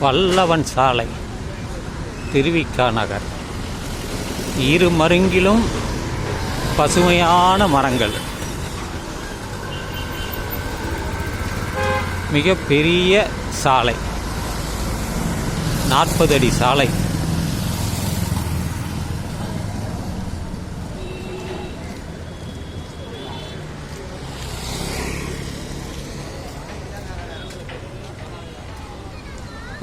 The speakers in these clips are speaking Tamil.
வல்லவன் சாலை திருவிக்கா நகர். இரு மருங்கிலும் பசுமையான மரங்கள். மிக பெரிய சாலை நாற்பது அடி சாலை.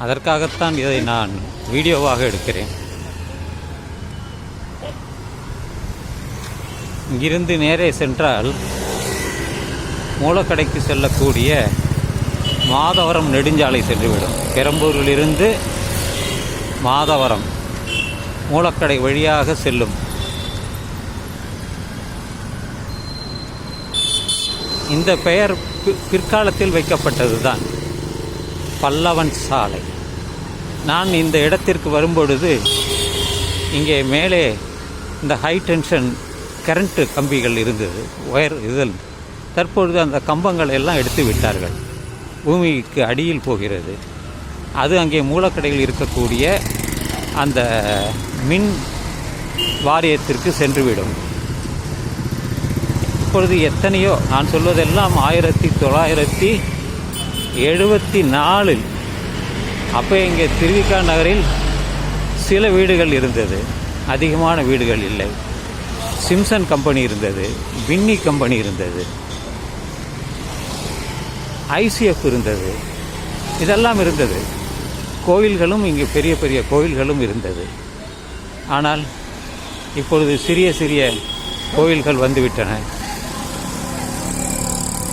அதற்காகத்தான் இதை நான் வீடியோவாக எடுக்கிறேன். இங்கிருந்து நேரே சென்றால் மூலக்கடைக்கு செல்லக்கூடிய மாதவரம் நெடுஞ்சாலை சென்றுவிடும். பெரம்பூரிலிருந்து மாதவரம் மூலக்கடை வழியாக செல்லும். இந்த பெயர் பி- பிற்காலத்தில் வைக்கப்பட்டதுதான். பல்லவன் சாலை. நான் இந்த இடத்திற்கு வரும்பொழுது இங்கே மேலே இந்த ஹை டென்ஷன் கரண்ட்டு கம்பிகள் இருந்தது ஒயர் இதில் தற்பொழுது அந்த கம்பங்கள் எல்லாம் எடுத்து விட்டார்கள். பூமிக்கு அடியில் போகிறது. அது அங்கே மூலக்கடையில் இருக்கக்கூடிய அந்த மின் வாரியத்திற்கு சென்றுவிடும். இப்பொழுது எத்தனையோ நான் சொல்வதெல்லாம் ஆயிரத்தி தொள்ளாயிரத்தி எழுபத்தி நாலில் அப்போ இங்கே திருவிக்கா நகரில் சில வீடுகள் இருந்தது. அதிகமான வீடுகள் இல்லை. சிம்சன் கம்பெனி இருந்தது. வின்னி கம்பெனி இருந்தது. ஐசிஎஃப் இருந்தது. இதெல்லாம் இருந்தது. கோயில்களும் இங்கே பெரிய பெரிய கோயில்களும் இருந்தது. ஆனால் இப்பொழுது சிறிய சிறிய கோயில்கள் வந்துவிட்டன.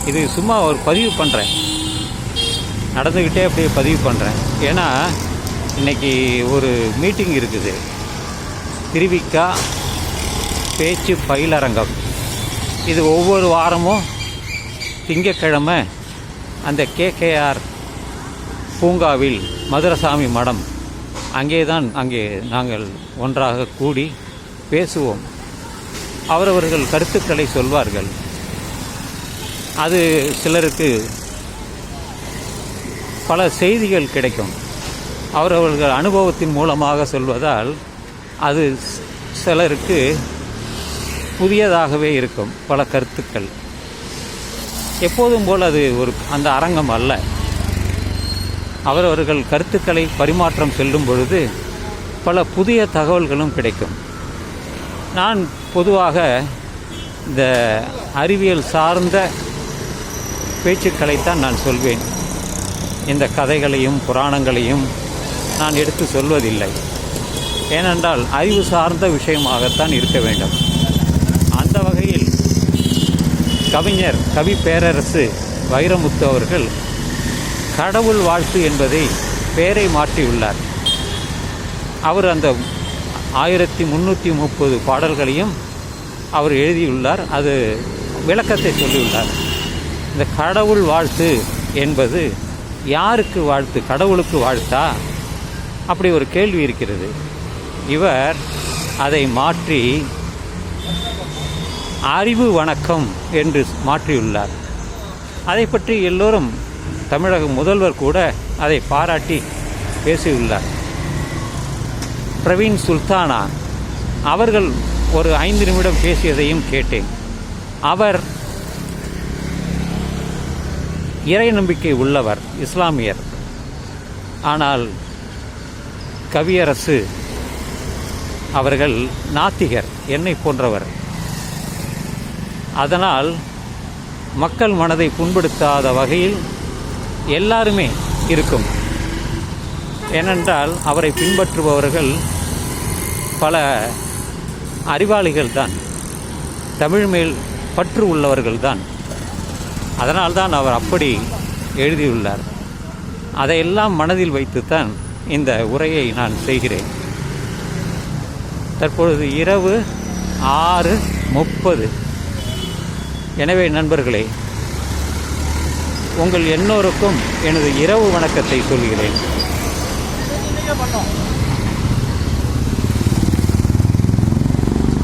இது சும்மா ஒரு பதிவு பண்ணுறேன் நடந்துக்கிட்டே அப்படியே பதிவு பண்ணுறேன் ஏன்னா இன்றைக்கி ஒரு மீட்டிங் இருக்குது. திருவிக்கா பேச்சு பயிலரங்கம். இது ஒவ்வொரு வாரமும் திங்கக்கிழமை அந்த கேகேஆர் பூங்காவில் மதுரசாமி மடம். அங்கே தான் அங்கே நாங்கள் ஒன்றாக கூடி பேசுவோம். அவரவர்கள் கருத்துக்களை சொல்வார்கள். அது சிலருக்கு பல செய்திகள் கிடைக்கும். அவரவர்கள் அனுபவத்தின் மூலமாக சொல்வதால் அது சிலருக்கு புதியதாகவே இருக்கும் பல கருத்துக்கள். எப்போதும் போல் அது ஒரு அந்த அரங்கம் அல்ல. அவரவர்கள் கருத்துக்களை பரிமாற்றம் செல்லும் பொழுது பல புதிய தகவல்களும் கிடைக்கும். நான் பொதுவாக இந்த அறிவியல் சார்ந்த பேச்சுக்களைத்தான் நான் சொல்வேன். இந்த கதைகளையும் புராணங்களையும் நான் எடுத்து சொல்வதில்லை. ஏனென்றால் அறிவு சார்ந்த விஷயமாகத்தான் இருக்க வேண்டும். அந்த வகையில் கவிஞர் கவி பேரரசு வைரமுத்து அவர்கள் கடவுள் வாழ்த்து என்பதை பெயரை மாற்றியுள்ளார். அவர் அந்த ஆயிரத்தி முந்நூற்றி முப்பது பாடல்களையும் அவர் எழுதியுள்ளார். அது விளக்கத்தை சொல்லியுள்ளார். இந்த கடவுள் வாழ்த்து என்பது யாருக்கு வாழ்த்து கடவுளுக்கு வாழ்த்தா? அப்படி ஒரு கேள்வி இருக்கிறது. இவர் அதை மாற்றி அறிவு வணக்கம் என்று மாற்றியுள்ளார். அதை பற்றி எல்லோரும் தமிழக முதல்வர் கூட அதை பாராட்டி பேசியுள்ளார். பிரவீன் சுல்தானா அவர்கள் ஒரு ஐந்து நிமிடம் பேசியதையும் கேட்டேன். அவர் இறை நம்பிக்கை உள்ளவர் இஸ்லாமியர். ஆனால் கவியரசு அவர்கள் நாத்திகர் என்னை போன்றவர். அதனால் மக்கள் மனதை புண்படுத்தாத வகையில் எல்லாருமே இருக்கும். ஏனென்றால் அவரை பின்பற்றுபவர்கள் பல அறிவாளிகள் தான் தமிழ் மேல் பற்று உள்ளவர்கள் தான் அதனால்தான் அவர் அப்படி எழுதியுள்ளார். அதையெல்லாம் மனதில் வைத்துத்தான் இந்த உரையை நான் செய்கிறேன். தற்பொழுது இரவு ஆறு முப்பது. எனவே நண்பர்களே உங்கள் எல்லோருக்கும் எனது இரவு வணக்கத்தை சொல்கிறேன்.